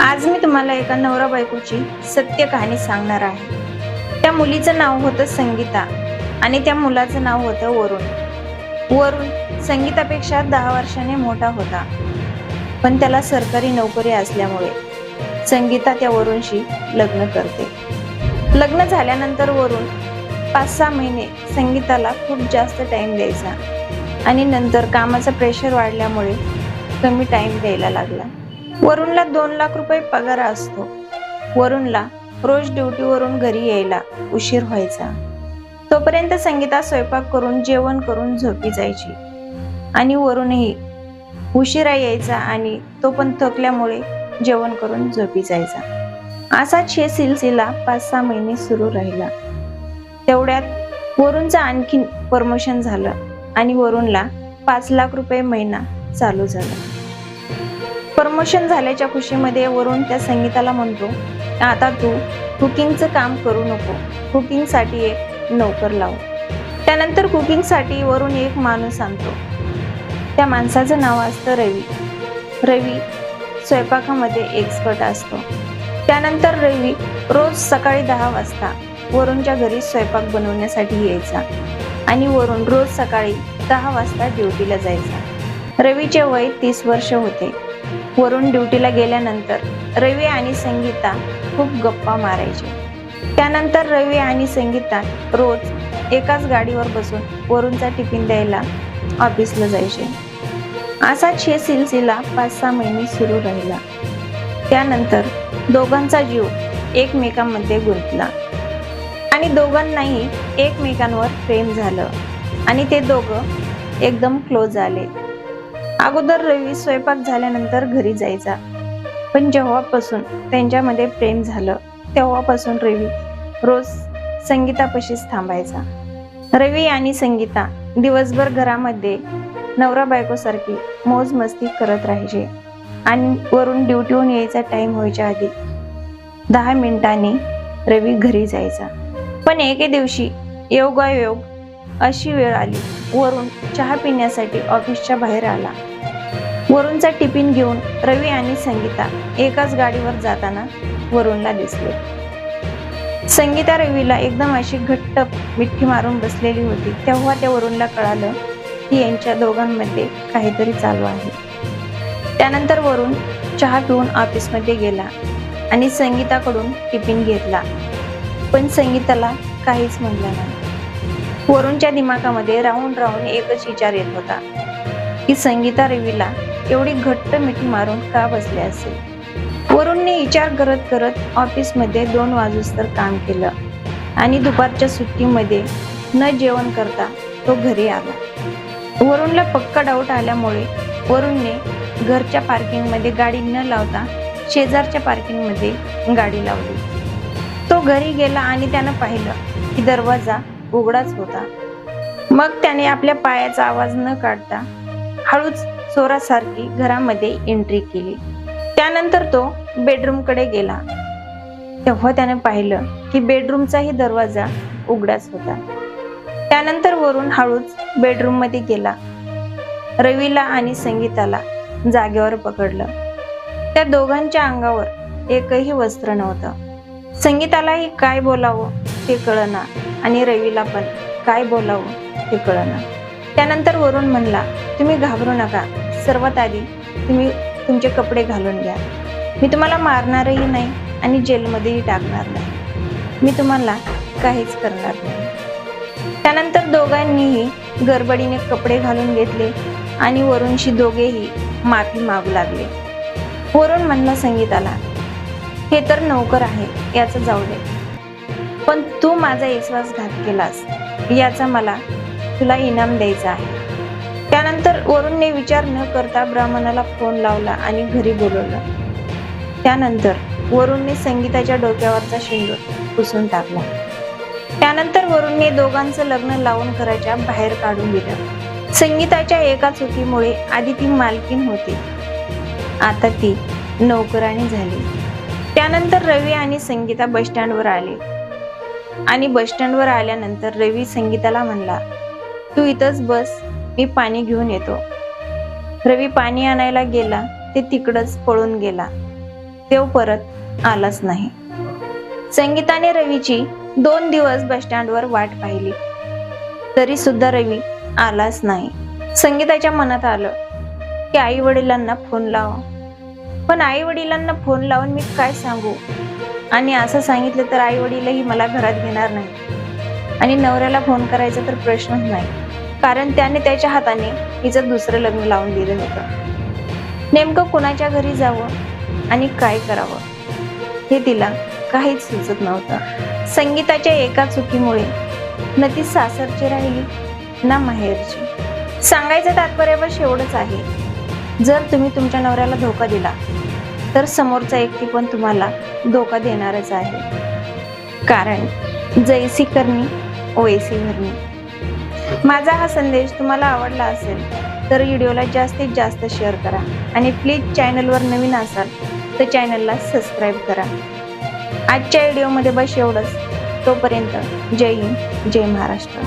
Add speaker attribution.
Speaker 1: आज मी तुम्हाला एका नवरा बायकोची सत्य कहाणी सांगणार आहे. त्या मुलीचं नाव होतं संगीता आणि त्या मुलाचं नाव होतं वरुण. वरुण संगीतापेक्षा दहा वर्षाने मोठा होता. पण त्याला सरकारी नोकरी असल्यामुळे संगीता त्या वरुणशी लग्न करते. लग्न झाल्यानंतर वरुण पाच सहा महिने संगीताला खूप जास्त टाइम द्यायचा आणि नंतर कामाचं प्रेशर वाढल्यामुळे कमी टाइम द्यायला लागला. वरुणला दोन लाख रुपये पगार असतो. वरुणला रोज ड्युटीवरून घरी यायला उशीर व्हायचा. तोपर्यंत संगीता स्वयंपाक करून जेवण करून झोपी जायची. आणि वरूनही उशिरा यायचा आणि तो पण थकल्यामुळे जेवण करून झोपी जायचा. असाच हे सिलसिला पाच सहा महिने सुरू राहिला. तेवढ्यात वरुणचं आणखीन प्रमोशन झालं आणि वरुणला पाच लाख रुपये महिना चालू झाला. प्रमोशन झाल्याच्या खुशीमध्ये वरून त्या संगीताला म्हणतो आता तू कुकिंगचं काम करू नको. कुकिंगसाठी एक नोकर लाव. त्यानंतर कुकिंगसाठी वरून एक माणूस आणतो. त्या माणसाचं नाव असतं रवी. रवी स्वयंपाकामध्ये एक्सपर्ट असतो. त्यानंतर रवी रोज सकाळी दहा वाजता वरूनच्या घरी स्वयंपाक बनवण्यासाठी यायचा आणि वरून रोज सकाळी दहा वाजता ड्युटीला जायचा. रवीचे वय तीस वर्ष होते. वरून ड्युटीला गेल्यानंतर रवी आणि संगीता खूप गप्पा मारायचे. त्यानंतर रवी आणि संगीता रोज एकाच गाडीवर बसून वरूनचा टिफिन द्यायला ऑफिसला जायचे. असाच हे सिलसिला पाच सहा महिने सुरू राहिला. त्यानंतर दोघांचा जीव एकमेकांमध्ये गुंतला. आणि दोघांनाही एकमेकांवर प्रेम झालं आणि ते दोघं एकदम क्लोज आले. अगोदर रवी स्वयंपाक झाल्यानंतर घरी जायचा. पण जेव्हापासून त्यांच्यामध्ये प्रेम झालं तेव्हापासून रवी रोज संगीतापाशीच थांबायचा. रवी आणि संगीता दिवसभर घरामध्ये नवरा बायकोसारखी मौज मस्ती करत राहायचे आणि वरून ड्युटीहून यायचा टाईम व्हायच्या आधी दहा मिनिटांनी रवी घरी जायचा. पण एके दिवशी योगायोग अशी वेळ आली वरून चहा पिण्यासाठी ऑफिसच्या बाहेर आला. वरुणचा टिफिन घेऊन रवी आणि संगीता एकाच गाडीवर जाताना वरुणला दिसले. संगीता रवीला एकदम अशी घट्ट मिठी मारून बसलेली होती. तेव्हा त्या वरुणला कळालं की यांच्या दोघांमध्ये काहीतरी चालू आहे. त्यानंतर वरुण चहा पिऊन ऑफिसमध्ये गेला आणि संगीताकडून टिफिन घेतला. पण संगीताला काहीच म्हणलं नाही. वरुणच्या दिमागामध्ये राहून राहून एकच विचार येत होता की संगीता रवीला एवढी घट्ट मिठी मारून का बसले असेल? वरुणने विचार करत करत ऑफिसमध्ये दोन वाजूस्तर काम केलं आणि दुपारच्या सुट्टीमध्ये न जेवण करता तो घरी आला. वरुणला पक्का डाऊट आल्यामुळे वरुणने घरच्या पार्किंगमध्ये गाडी न लावता शेजारच्या पार्किंगमध्ये गाडी लावली. तो घरी गेला आणि त्यानं पाहिलं की दरवाजा उघडाच होता. मग त्याने आपल्या पायाचा आवाज न काढता हळूच चोरासारखी घरामध्ये एंट्री केली. त्यानंतर तो बेडरूमकडे गेला. तेव्हा त्याने पाहिलं की बेडरूमचाही दरवाजा उघडाच होता. त्यानंतर वरून हळूच बेडरूममध्ये गेला. रवीला आणि संगीताला जागेवर पकडलं. त्या दोघांच्या अंगावर एकही वस्त्र नव्हतं. संगीतालाही काय बोलावं ते कळना आणि रवीला पण काय बोलावं ते कळना. त्यानंतर वरून म्हणला तुम्ही घाबरू नका. सर्वात आधी तुम्ही तुमचे कपडे घालून घ्या. मी तुम्हाला मारणारही नाही आणि जेलमध्येही टाकणार नाही. मी तुम्हाला काहीच करणार नाही. त्यानंतर दोघांनीही गडबडीने कपडे घालून घेतले आणि वरूनशी दोघेही माफी मागू लागले. वरुण म्हणला संगीताला हे तर नोकर आहे याचं जाऊ दे. पण तू माझा विश्वासघात केलास. याचा मला तुला इनाम द्यायचा आहे. त्यानंतर वरुणने विचार न करता ब्राह्मणाला फोन लावला आणि घरी बोलवलं. त्यानंतर वरुणने संगीताच्या डोक्यावरचा शेंडूर पुसून टाकला. त्यानंतर वरुणने दोघांचं लग्न लावून घराच्या बाहेर काढून दिलं. संगीताच्या एका चुकीमुळे आधी ती मालकीन होती. आता ती नोकराणी झाली. त्यानंतर रवी आणि संगीता बस स्टँडवर आले. आणि बस स्टँडवर आल्यानंतर रवी संगीताला म्हणला तू इथंच बस. मी पाणी घेऊन येतो. रवी पाणी आणायला गेला ते तिकडच पळून गेला. तो परत आलाच नाही. संगीताने रवीची दोन दिवस बस स्टँडवर वाट पाहिली. तरी सुद्धा रवी आलाच नाही. संगीताच्या मनात आलं की आई वडिलांना फोन लावा. पण आई वडिलांना फोन लावून मी काय सांगू? आणि असं सांगितलं तर आई वडीलही मला घरात घेणार नाही आणि नवऱ्याला फोन करायचा तर प्रश्नच नाही. कारण त्याने त्याच्या हाताने हिचं दुसरं लग्न लावून दिलं होतं. नेमकं कुणाच्या घरी जावं आणि काय करावं? हे तिला काहीच सुचत नव्हतं. संगीताच्या एका चुकीमुळे न ती सासरची राहिली ना माहेरची. सांगायचं तात्पर्य बस एवढंच आहे. जर तुम्ही तुमच्या नवऱ्याला धोका दिला तर समोरचा व्यक्ती पण तुम्हाला धोका देणारच आहे. कारण जैसी करणी वैसी भरणी माझा हा संदेश तुम्हाला आवडला असेल तर व्हिडिओला जास्तीत जास्त शेअर करा आणि प्लीज चॅनलवर नवीन असाल तर चॅनलला सबस्क्राईब करा. आजच्या व्हिडिओमध्ये बस एवढंच. तोपर्यंत जय हिंद जय महाराष्ट्र.